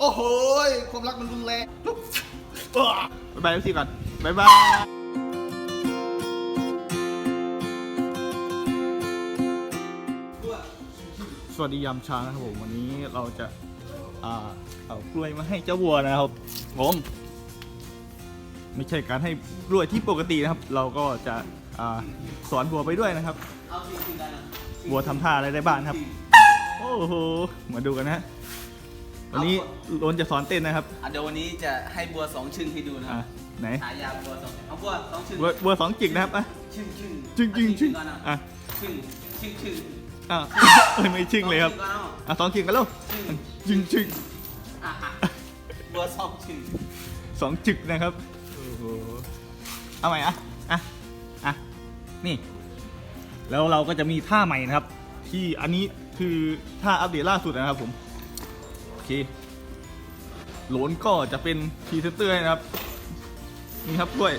โอ้โหยความรักมันรุนแรงจุ๊บบ๊ายบายเอฟซีก่อนบ๊ายบายสวัสดียามเช้านะครับผมวันนี้เราจะอ่าเอากล้วยมาให้เจ้าวัวนะครับผมไม่ใช่การให้กล้วยที่ปกตินะครับ เราก็จะอ่าสอนวัวไปด้วยนะครับบัวัวทำท่าอะไรได้บ้างครับ โอ้โหมาดูกันนะ วันนี้โลนจะสอนเต้นนะครับอะเดี๋ยววันนี้จะให้บัวสองชึ่งให้ดูนะคอะรับไหนฉายาบัวสองเอาบัวสองชึ่งวัววัวสองจิกนะครับอะ ชึ่งชึ่งจึงจึงจึงก่อนนะอะชึ่งชึ่งชึ่งอะเอ้ยไม่ชึงเลยครับสองชึ่งก่อนเอาอะสองจิกกันแล้วชึ่งจึงจึงอะอะบัวสองชึ่งสองจึกนะครับโอ้โหเอาใหม่อะอะอะนี่ แล้วเราก็จะมีท่าใหม่นะครับ ที่อันนี้คือท่าอัปเดตล่าสุดนะครับผมโอ เคโหลนก็จะเป็นพรีเซนเตอร์ให้นะครับ นี่ครับกล้วย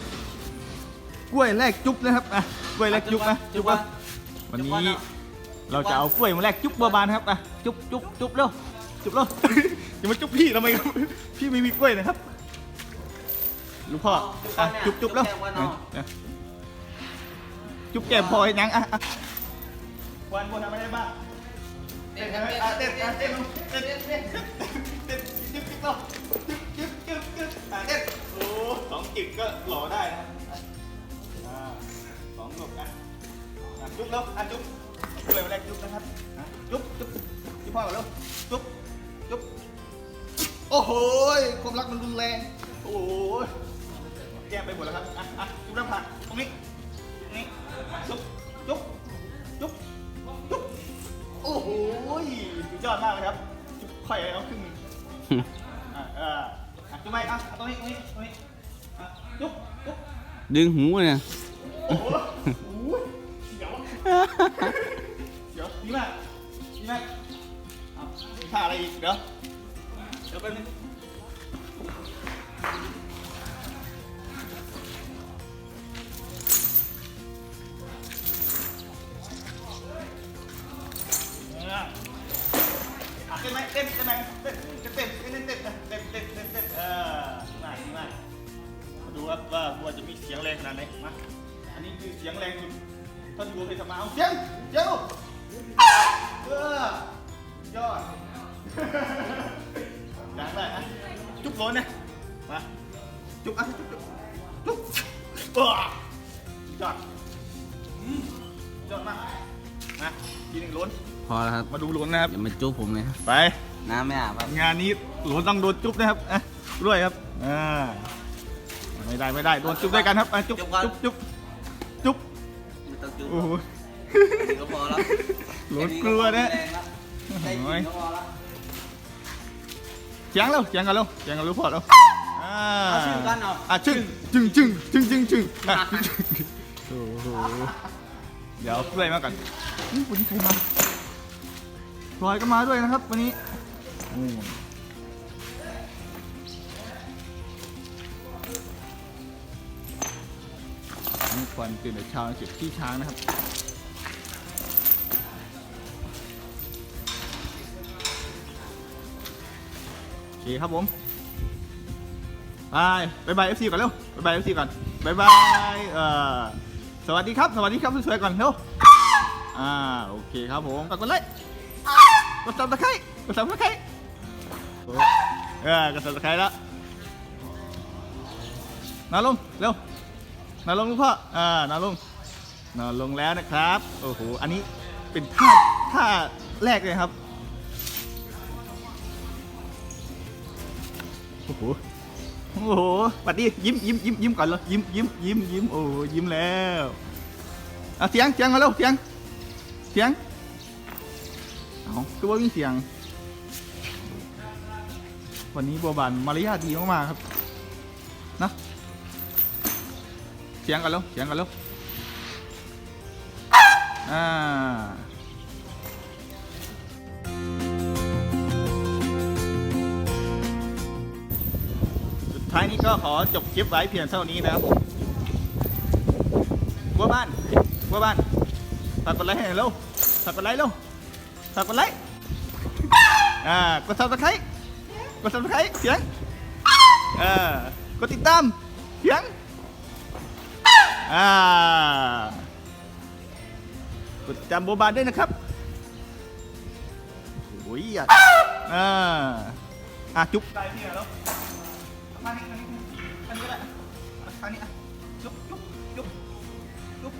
กล้วยแลกจุ๊บนะครับอะกล้วยแลกจุ๊บนะจุ๊บวะนะวันนี้เราจะเอากล้วยมาแลกจุ๊บบัวบานนะครับอะจุ๊บจุ๊บจุ๊บเร็วจุ๊บเร็วอย่ามาจุ๊บพี่ทำไมครับพี่ไม่มีกล้วยนะครับลูกพ่ออะจุ๊บจุ๊บแล้วอะจุ๊บแก้มพอให้ยังอะอะวันบนทำอะไรได้บ้างเต้เต้นนครับเต้นเต้นเต้นเต้นเต้นเต้นเต้นเต้นจิ๊บจิ๊บเราจิ๊บจิ๊บจิ๊บจิ๊บอะเต้นโอ้สองจิบก็หล่อได้นะอ่าสองหลบอะอะจุ๊บแล้วอะจุ๊บเลยมาแรกจุ๊บนะครับอะจุ๊บจุ๊บจุ๊บพ่อก่อนแล้วจุ๊บจุ๊บโอ้โหความรักมันรุนแรงโอ้โหแก้มไปหมดแล้วครับอะอะจุ๊บน้ำผักตรงนี้ ยอดมากเลยครับจุ๊บค่อยเอาครึ่งหนึ่งอะเอออะจุ๊บไปอะเอาตรงนี้ตรงนี้ตรงนี้อะจุ๊บจุ๊บดึงหูเนี่ยโอ้โหโอ้ยเดี๋ยวเดี๋ยวดีมากดีมากเอามีท่าอะไรอีกเดี๋ยวเดี๋ยวแป๊บนึง ต็มใช่มเต็มเต็มเต็มเต็มเต็มเต็มเต็มเออมามาดูว่าว่าวัวจะมีเสียงแรงขนาดไหนมาอันนี้คือเสียงแรงคุณท่านวัวไปสมาเอาเสียงเจ้าเออยอดอยากได้อะจุ๊บโลนนะมาจุ๊บอะจุ๊บจุ๊บจุ๊บยอดยอดมากนะทีหนึ่งล้น พอแล้วครับมาดูโลนนะครับ อย่ามาจุ๊บผมเลยไป น้ำไม่อาบครับงานนี้หลวนต้องโดนจุ๊บนะครับอะด้วยครับอ่าไม่ได้ไม่ได้โดนจุ๊บด้วยกันครับอะจุ๊บจุ๊บจุ๊บจุ๊บไม่ต้องจุ๊บโอ้โหนี่ก็พอแล้วหลวนกลัวนะได้กินก็พอแล้วเสียงเร็วเสียงกันเร็วเสียงกันเร็วพอแล้วอ่าเอาชื่อกันเอาอะชึ่งจึงจึงจึงจึงจึงอะโอ้โหเดี๋ยวเอากล้วยมาก่อนอุ๊ยวันนี้ใครมา พลอยก็มาด้วยนะครับ วันนี้นี่ควันตื่นแต่เช้าเก็บขี้ช้างนะครับโอเคครับผมบายบายบายเอฟซีก่อนเร็วบายบายเอฟซีก่อนบายบายเอ่อสวัสดีครับ สวัสดีครับสวยๆก่อนเร็วอ่าโอเคครับผมกดไลค์ กดซับสไครต์กดซับสไครต์เออกดซับสไครต์แล้วนาลงเร็วนอนลงลูกพ่ออ่านอนลงนอนลงแล้วนะครับโอ้โหอันนี้เป็นท่าท่าแรกเลยครับโอ้โหโอ้โหปัดดิยิ้มยิ้มยิ้มยิ้มก่อนเลยยิ้มยิ้มยิ้มยิ้มโอ้ยิ้มแล้วอะเสียงเสียงมาเร็วเสียงเสียง เอาคือว่ามีเสียง วันนี้บัวบานมารยาทดีมากๆครับนะเสียงกันแล้วเสียงกันแล้วอ่าสุดท้ายนี้ก็ขอจบคลิปไว้เพียงเท่านี้นะครับผมบัวบ้านบัวบ้านฝากกดไลค์ให้หน่อยเร็วฝากกดไลค์เร็ว ฝากกดไลค์ อ่า กดซับสไครต์กด subscribe เสียง เออ กดติดตาม เสียง อ่า กดติดตามโบบานด้วยนะครับโอ้ยอะอ่าอะจุ๊บไปพี่แล้วมานี่มานี่มานี่ก็ได้มานี่อะจุ๊บจุ๊บจุ๊บจุ๊บ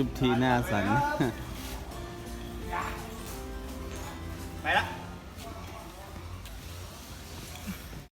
จุ๊บทีหน้าสัน ไปละ